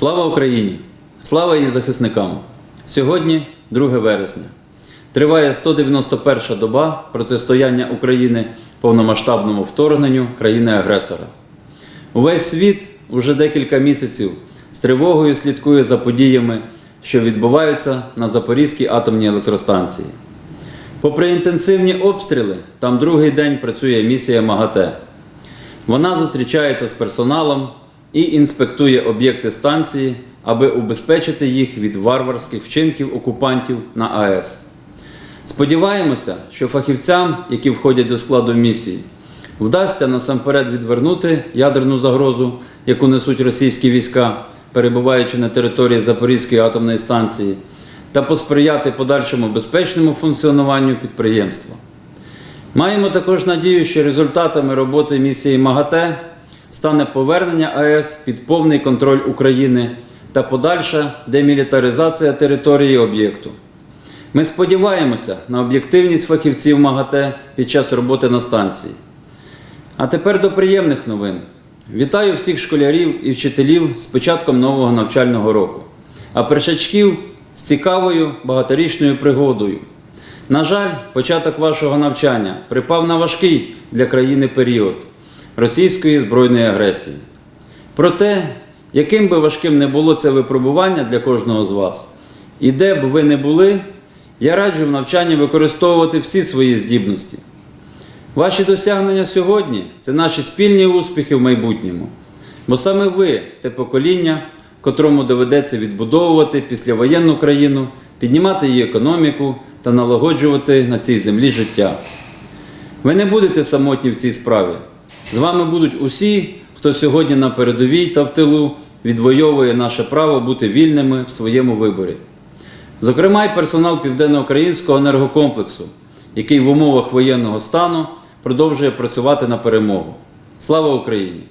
Слава Україні! Слава її захисникам! Сьогодні 2 вересня. Триває 191 доба протистояння України повномасштабному вторгненню країни-агресора. Увесь світ уже декілька місяців з тривогою слідкує за подіями, що відбуваються на Запорізькій атомній електростанції. Попри інтенсивні обстріли, там другий день працює місія МАГАТЕ. Вона зустрічається з персоналом і інспектує об'єкти станції, аби убезпечити їх від варварських вчинків окупантів на АЕС. Сподіваємося, що фахівцям, які входять до складу місії, вдасться насамперед відвернути ядерну загрозу, яку несуть російські війська, перебуваючи на території Запорізької атомної станції, та посприяти подальшому безпечному функціонуванню підприємства. Маємо також надію, що результатами роботи місії МАГАТЕ стане повернення АЕС під повний контроль України та подальша демілітаризація території об'єкту. Ми сподіваємося на об'єктивність фахівців МАГАТЕ під час роботи на станції. А тепер до приємних новин. Вітаю всіх школярів і вчителів з початком нового навчального року, а першачків з цікавою багаторічною пригодою. На жаль, початок вашого навчання припав на важкий для країни період російської збройної агресії. Проте, яким би важким не було це випробування для кожного з вас, і де б ви не були, я раджу в навчанні використовувати всі свої здібності. Ваші досягнення сьогодні це наші спільні успіхи в майбутньому. Бо саме ви те покоління, котрому доведеться відбудовувати післявоєнну країну, піднімати її економіку та налагоджувати на цій землі життя. Ви не будете самотні в цій справі. З вами будуть усі, хто сьогодні на передовій та в тилу відвоює наше право бути вільними в своєму виборі. Зокрема, й персонал Південноукраїнського енергокомплексу, який в умовах воєнного стану продовжує працювати на перемогу. Слава Україні!